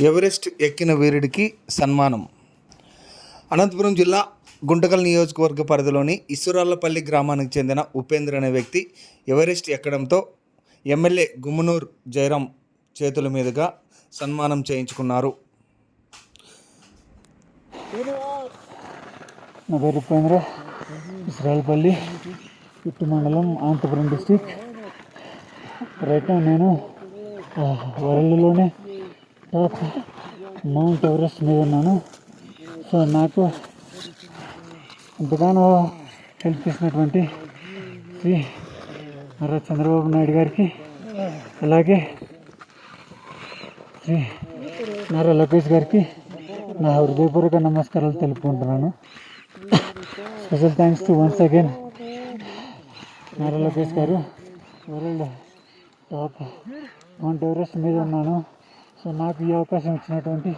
Everest ఎక్కిన వీరుడికి సన్మానం. అనంతపురం జిల్లా గుంటకల్ నియోజకవర్గ పరిధిలోని ఇసురాళ్ళపల్లి గ్రామానికి చెందిన ఉపేంద్ర అనే వ్యక్తి ఎవరెస్ట్ ఎక్కడంతో ఎమ్మెల్యే గుమ్మనూరు జయరాం చేతుల మీదుగా సన్మానం చేయించుకున్నారు. నా పేరు ఉపేంద్ర. ఇస్రాయల్పల్లి ఇట్టు మండలం అనంతపురం డిస్టిక్. రైట్ నేను ఆ, టాప్ మౌంట్ ఎవరెస్ట్ మీద ఉన్నాను. సో నాకు ఎంతగానో హెల్ప్ చేసినటువంటి శ్రీ నారా చంద్రబాబు నాయుడు గారికి అలాగే శ్రీ నారా లోకేష్ గారికి నా హృదయపూర్వక నమస్కారాలు తెలుపుకుంటున్నాను. Special thanks to once again Nara Lokesh గారు వరల్డ్ టాప్ మౌంట్ ఎవరెస్ట్ మీద ఉన్నాను. సో నాకు ఈ అవకాశం ఇచ్చినటువంటి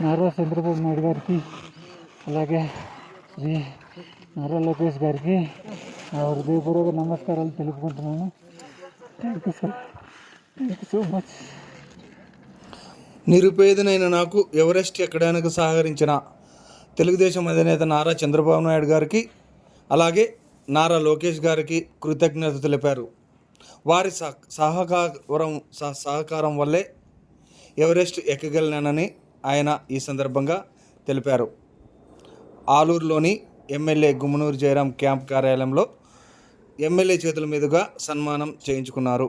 నారా చంద్రబాబు నాయుడు గారికి అలాగే శ్రీ నారా లోకేష్ గారికి నా హృదయపూర్వక నమస్కారాలు తెలుపుకుంటున్నాను. Thank you sir thank you so much నిరుపేదనైన నాకు ఎవరెస్ట్ ఎక్కడానికి సహకరించిన తెలుగుదేశం అధినేత నారా చంద్రబాబు నాయుడు గారికి అలాగే నారా లోకేష్ గారికి కృతజ్ఞత తెలిపారు. వారి సహ- సహకారం సహ- సహకారం వల్లే ఎవరెస్ట్ ఎక్కగలిగానని ఆయన ఈ సందర్భంగా తెలిపారు. ఆలూరులోని ఎమ్మెల్యే గుమ్మనూరు జయరాం క్యాంప్ కార్యాలయంలో ఎమ్మెల్యే చేతుల మీదుగా సన్మానం చేయించుకున్నారు.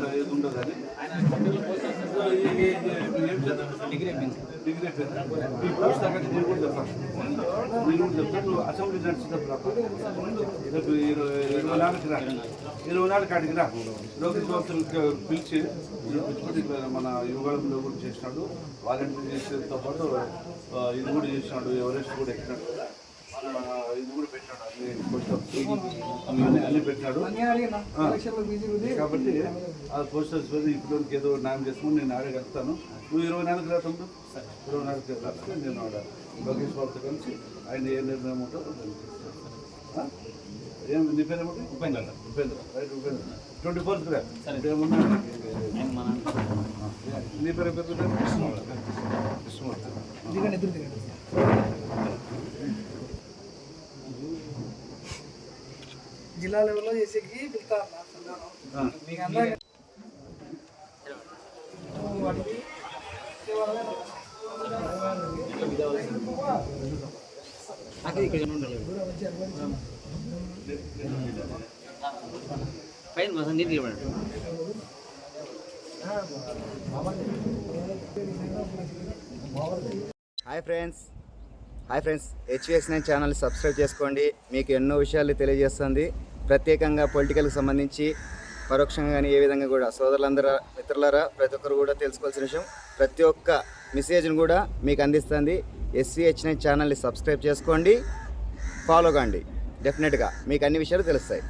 ఇది ఇది ఉండదని డిగ్రీ డిగ్రీ ఈ పోస్ట్ అక్కడ నేను కూడా చెప్తాను నేను కూడా చెప్తాను నువ్వు అసెంబ్లీ నడిచినప్పుడు రేపు ఇరవై ఇరవై నాలుగు రా. ఇరవై నాలుగు కాడికి రా. లోకేష్ బాబు పిలిచి మన యువగళంలో కూడా చేసినాడు. వాలంటీర్ చేసేతో పాటు ఇది కూడా చేసినాడు. ఎవరెస్ట్ కూడా ఎక్కినాడు. ఇది కూడా పెట్టాడు. అన్ని పోస్టర్ అన్ని అన్ని పెట్టినాడు ఆ. కాబట్టి ఆ పోస్టర్స్ మీద ఇప్పుడు ఏదో న్యాయం చేసుకుని నేను ఆడే వెళ్తాను నువ్వు ఇరవై నాలుగు తమ్ముడు. ఇరవై నాలుగు రాస్తే నేను ఆడ లోకేష్ బాబుతో కలిసి ఆయన ఏ నిర్ణయం ఉంటుందో? ఏం నీ పేరు ఏమిటి Upendra Upendra right Upendra twenty fourth నీ పేరు పేరు కృష్ణమూర్తి కృష్ణమూర్తి జిల్లా లెవెల్లో చేసేకి. మీకు అందరికీ వాటికి పైన ఇవ్వండి hi friends. Hi friends. HVS nine channel subscribe చేసుకోండి. మీకు ఎన్నో విషయాలు తెలియజేస్తుంది. ప్రత్యేకంగా పొలిటికల్కి సంబంధించి పరోక్షంగా కానీ ఏ విధంగా కూడా సోదరులందరూ మిత్రులరా ప్రతి ఒక్కరు కూడా తెలుసుకోవాల్సిన విషయం. ప్రతి ఒక్క మెసేజ్ని కూడా మీకు అందిస్తుంది. ఎస్సీహెచ్ ఛానల్ని సబ్స్క్రైబ్ చేసుకోండి. ఫాలో కండి. డెఫినెట్గా మీకు అన్ని విషయాలు తెలుస్తాయి.